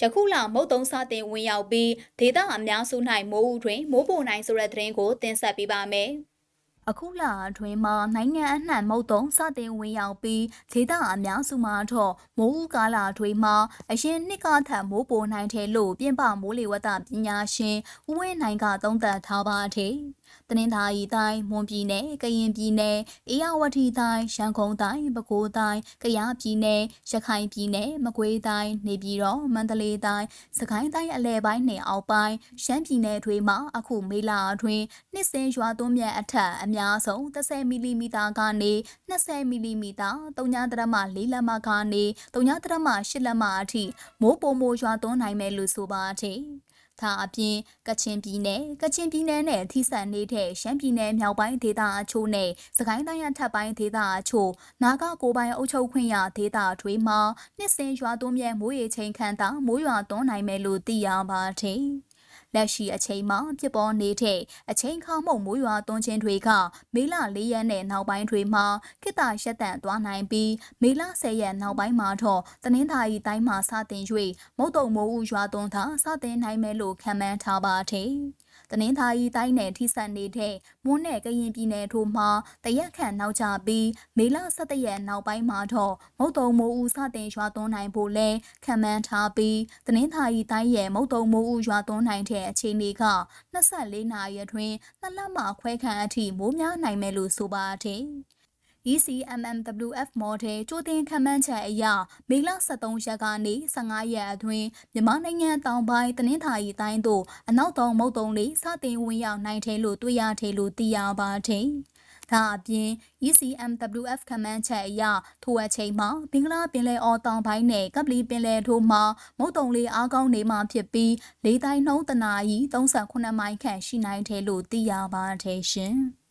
ယခုလမုတ်တုံစတင်ဝင်ရောက်ပြီးဒေသအများစု၌မိုးဦးတွင်မိုးပိုနိုင်ဆိုတဲ့သတင်းကိုတင်ဆက်ပေးပါမယ်။ အခုလအတွင်းမှာနိုင်ငံအနှံ့မုတ်တုံစတင်ဝင်ရောက်ပြီးဒေသအများစုမှာတော့မိုးဦးကာလအတွင်းမှာအရင်နှစ်ကထက်မိုးပိုနိုင်တယ်လို့ပြင်ပမိုးလေဝသပညာရှင်ဦးဝင်းနိုင်ကသုံးသပ်ထားပါတယ်။တနင်္သာရီတိုင်းမွန်ပြည်နယ်ကရင်ပြည်နယ်အေရဝတီတိုင်းရန်ကုန်တိုင်းပဲခူးတိုင်းကယားပြည်နယ်ရခိုင်ပြည်နယ်မကွေးတိုင်းနေပြည်တော်မန္တလေးတိုင်းစကိုင်းတိုင်းအလဲပိုင်းနဲ့အောက်ပိုင်းရှမ်းပြည်နယ်တွေမှာအခုမေလအတွင်းနှစ်စဉ်ရွာသွန်းမြတ်အထက်အများဆုံး30မီလီမီတာကနေ20မီလီမီတာ3.4လက်မကနေ3.8လက်မအထိမိုးပိုမိုရွာသွန်းနိုင်မယ်လို့ဆိုပါတယ်။ဒါအပြင်ကချင်ပြည်နယ်ကချင်ပြည်နယ်နဲ့ထိစပ်နေတဲ့ရှမ်းပြည်နယ်မြောက်ပိုင်းဒေသအချို့နဲ့စကိုင်းတိုင်းအထက်ပိုင်းဒေသအချို့နာဂကိုပိုင်းအုပ်ချုပ်ခွင့်ရဒေသတွေမှာနှစ်စဉ်ရွာသွန်းမြဲမိုးရေချိန်ခန့်သာမိုးရွာသွန်းနိုင်မယ်လို့သိရပါတယ်။ လက်ရှိအချိန်မှာဖြစ်ပေါ်နေတဲ့အချိန်ခါမှုမိုးရွာသွန်းခြင်းတွေကမေလ၄ရက်နဲ့နောက်ပိုင်းတွေမှာခိတရက်တန့်သွားနိုင်ပြီးမေလ10ရက်နောက်ပိုင်းမှာတော့တနင်္သာရီတိုင်းမှာစတင်၍မုတ်တုံမိုးဥရွာသွန်းတာစတင်နိုင်မယ်လို့ခန့်မှန်းထားပါတယ်။ တနင်္သာရီတိုင်းနယ်ထိစပ်နေတဲ့မွန်းနယ်ကရင်ပြည်နယ်တို့မှာတရက်ခန့်နောက်ကျပြီးမေလ17ရက်နောက်ပိုင်းမှာတော့မုတ်တုံမိုးဦးစတင်ရွာသွန်းနိုင်ဖို့လဲခံမှန်းထားပြီးတနင်္သာရီတိုင်းရဲ့မုတ်တုံမိုးဦးရွာသွန်းနိုင်တဲ့အခြေအနေက24နာရီအတွင်းနှစ်လမှခွဲခန့်အထိမိုးများနိုင်မယ်လို့ဆိုပါတယ်။ ECMMWF model ကြိုတင်ခန့်မှန်းချက်အရမေလ23ရက်ကနေ15ရက်အတွင်းမြန်မာနိုင်ငံတောင်ပိုင်းတနင်္သာရီတိုင်းသို့အနောက်တောင်မုတ်တုံလေးစတင်ဝင်ရောက်နိုင်တယ်လို့တွေ့ရတယ်လို့သိရပါတယ်။ဒါအပြင် ECMWF ခန့်မှန်းချက်အရထိုအချိန်မှာဘင်္ဂလားပင်လယ်အော်တောင်ပိုင်းနဲ့ကပလီပင်လယ်တို့မှာမုတ်တုံလေးအားကောင်းနေမှဖြစ်ပြီးလေတိုင်းနှုန်းတနာရီ38မိုင်ခန့်ရှိနိုင်တယ်လို့သိရပါတယ်ရှင်။